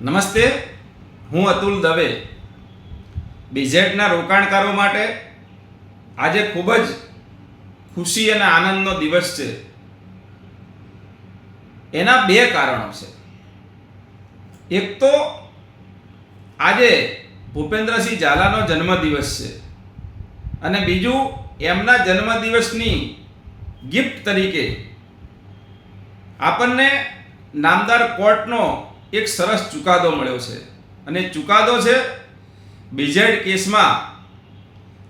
નમસ્તે, હું અતુલ દવે. બીઝેડના રોકાણકારો માટે આજે ખૂબ જ ખુશી અને આનંદનો દિવસ છે. એના બે કારણો છે. એક તો આજે ભૂપેન્દ્રસિંહ ઝાલાનો જન્મદિવસ છે અને બીજું એમના જન્મદિવસની ગિફ્ટ તરીકે આપણને નામદાર કોર્ટનો એક સરસ ચુકાદો મળ્યો છે. અને ચુકાદો છે બીજેડ કેસમાં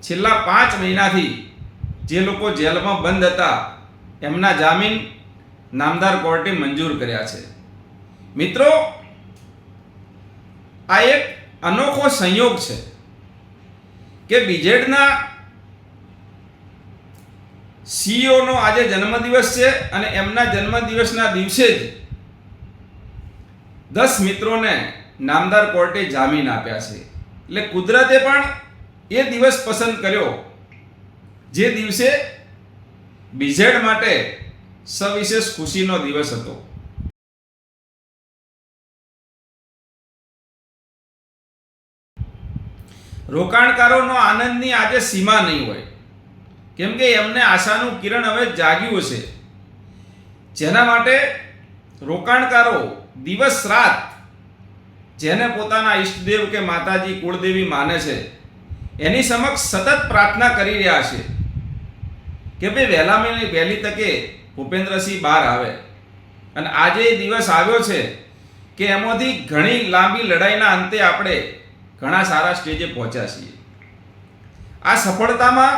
છેલ્લા પાંચ મહિનાથી જે લોકો જેલમાં બંધ હતા, એમના જામીન નામદાર કોર્ટે મંજૂર કર્યા છે. મિત્રો, આ એક અનોખો સંયોગ છે કે બીજેડના સીઓનો આજે જન્મદિવસ છે અને એમના જન્મદિવસના દિવસે જ દસ મિત્રોને નામદાર કોર્ટે જામીન આપ્યા છે. એટલે કુદરતે પણ એ દિવસ પસંદ કર્યો. જે દિવસે બીઝેડ માટે સવિશેષ ખુશીનો દિવસ હતો. રોકાણકારોનો આનંદની આજે સીમા નહીં હોય. કેમ કે એમને આશાનું કિરણ હવે જાગ્યું છે જેના માટે રોકાણકારો દિવસ રાત જેને પોતાના ઈષ્ટદેવ કે માતાજી કુળદેવી માને છે, એની સમક્ષ સતત પ્રાર્થના કરી રહ્યા છે કે ભાઈ વહેલામાં વહેલી તકે ભૂપેન્દ્રસિંહ બહાર આવે. અને આજે એ દિવસ આવ્યો છે કે એમાંથી ઘણી લાંબી લડાઈના અંતે આપણે ઘણા સારા સ્ટેજે પહોંચ્યા છીએ. આ સફળતામાં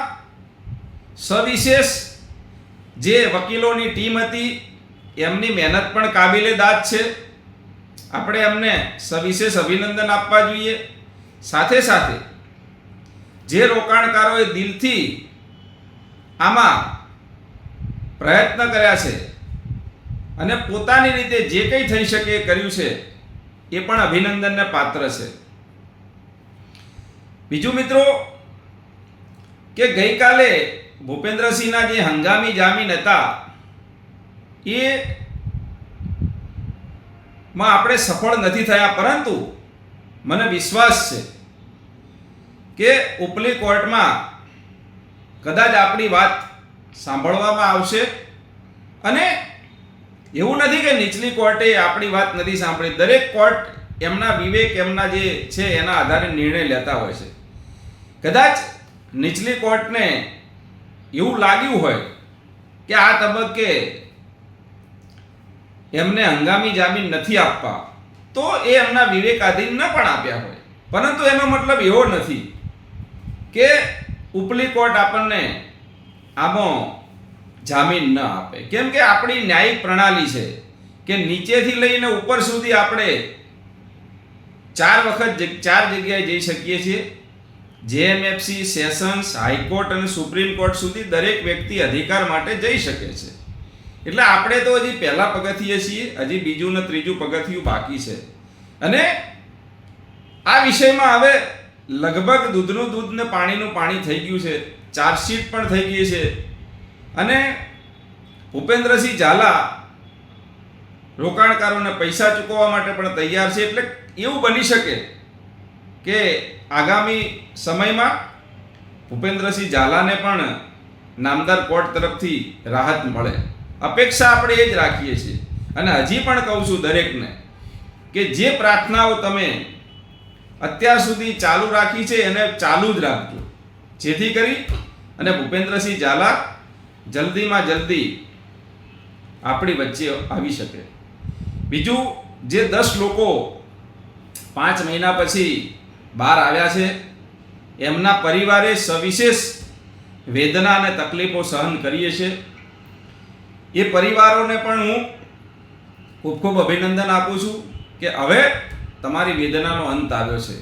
સવિશેષ જે વકીલોની ટીમ હતી એમની મહેનત પણ કાબિલે દાદ છે. આપણે એમને સવિશેષ અભિનંદન આપવા જોઈએ. સાથે સાથે જે રોકાણકારોએ દિલથી આમાં પ્રયત્ન કર્યા છે અને પોતાની રીતે જે કંઈ થઈ શકે એ કર્યું છે, એ પણ અભિનંદનને પાત્ર છે. બીજું મિત્રો કે ગઈકાલે ભૂપેન્દ્રસિંહના જે હંગામી જામીન હતા એ માં આપણે સફળ નથી થયા, પરંતુ મને વિશ્વાસ છે કે ઉપલી કોર્ટમાં કદાચ આપણી વાત સાંભળવામાં આવશે. અને એવું નથી કે નીચલી કોર્ટે આપણી વાત નથી સાંભળી. દરેક કોર્ટ એમના વિવેક, એમના જે છે, એના આધારે નિર્ણય લેતા હોય છે. કદાચ નીચલી કોર્ટને એવું લાગ્યું હોય કે આ તબક્કે એમને હંગામી જામીન નથી આપવા. તો એ એમના વિવેકાધીન ન પણ આપ્યા હોય. પરંતુ એનો મતલબ એવો નથી કે ઉપલી કોર્ટ આપણને આમાં જામીન ન આપે. કેમ કે આપણી ન્યાયિક પ્રણાલી છે કે નીચેથી લઈને ઉપર સુધી આપણે ચાર વખત ચાર જગ્યાએ જઈ શકીએ છીએ. જેએમએફસી સેશન્સ હાઈકોર્ટ અને સુપ્રીમ કોર્ટ સુધી દરેક વ્યક્તિ અધિકાર માટે જઈ શકે છે. એટલે આપણે તો હજી પહેલા પગથિયે છીએ, હજી બીજું ને ત્રીજું પગથિયું બાકી છે. અને આ વિષયમાં હવે લગભગ દૂધનું દૂધ ને પાણીનું પાણી થઈ ગયું છે ચાર્જશીટ પણ થઈ ગઈ છે. અને ભૂપેન્દ્રસિંહ ઝાલા રોકાણકારોને પૈસા ચૂકવવા માટે પણ તૈયાર છે, એટલે એવું બની શકે કે આગામી સમયમાં ભૂપેન્દ્રસિંહ ઝાલાને પણ નામદાર કોર્ટ તરફથી રાહત મળે. અપેક્ષા આપણે એ જ રાખીએ છીએ. અને હજી પણ કહું છું દરેકને કે જે પ્રાર્થનાઓ તમે અત્યાર સુધી ચાલુ રાખી છે, એને ચાલુ જ રાખજો. જેથી કરી અને ભૂપેન્દ્રસિંહ ઝાલા જલ્દીમાં જલ્દી આપણી વચ્ચે આવી શકે. બીજું, જે દસ લોકો પાંચ મહિના પછી બહાર આવ્યા છે, એમના પરિવારે સવિશેષ વેદના અને તકલીફો સહન કરીએ છે એ પરિવારોને પણ હું ખૂબ ખૂબ અભિનંદન આપું છું કે હવે તમારી વેદનાનો અંત આવ્યો છે.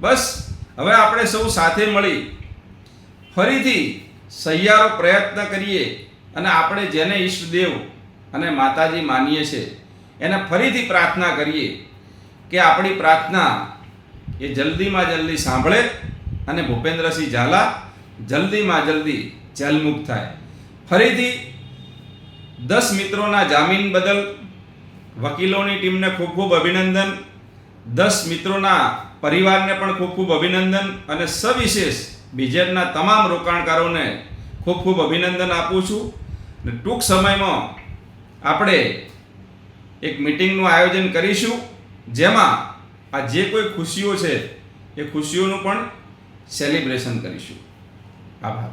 બસ, હવે આપણે સૌ સાથે મળી ફરીથી સહિયારો પ્રયત્ન કરીએ અને આપણે જેને ઈષ્ટદેવ અને માતાજી માનીએ છીએ એને ફરીથી પ્રાર્થના કરીએ કે આપણી પ્રાર્થના એ જલ્દીમાં જલ્દી સાંભળે અને ભૂપેન્દ્રસિંહ ઝાલા જલ્દીમાં જલ્દી જેલમુક્ત થાય. ફરીથી દસ મિત્રોના જામીન બદલ વકીલોની ટીમને ખૂબ ખૂબ અભિનંદન. દસ મિત્રોના પરિવારને પણ ખૂબ ખૂબ અભિનંદન અને સવિશેષ બીજેડના તમામ રોકાણકારોને ખૂબ ખૂબ અભિનંદન આપું છું. અને ટૂંક સમયમાં આપણે એક મિટિંગનું આયોજન કરીશું, જેમાં આ જે કોઈ ખુશીઓ છે એ ખુશીઓનું પણ સેલિબ્રેશન કરીશું. આભાર.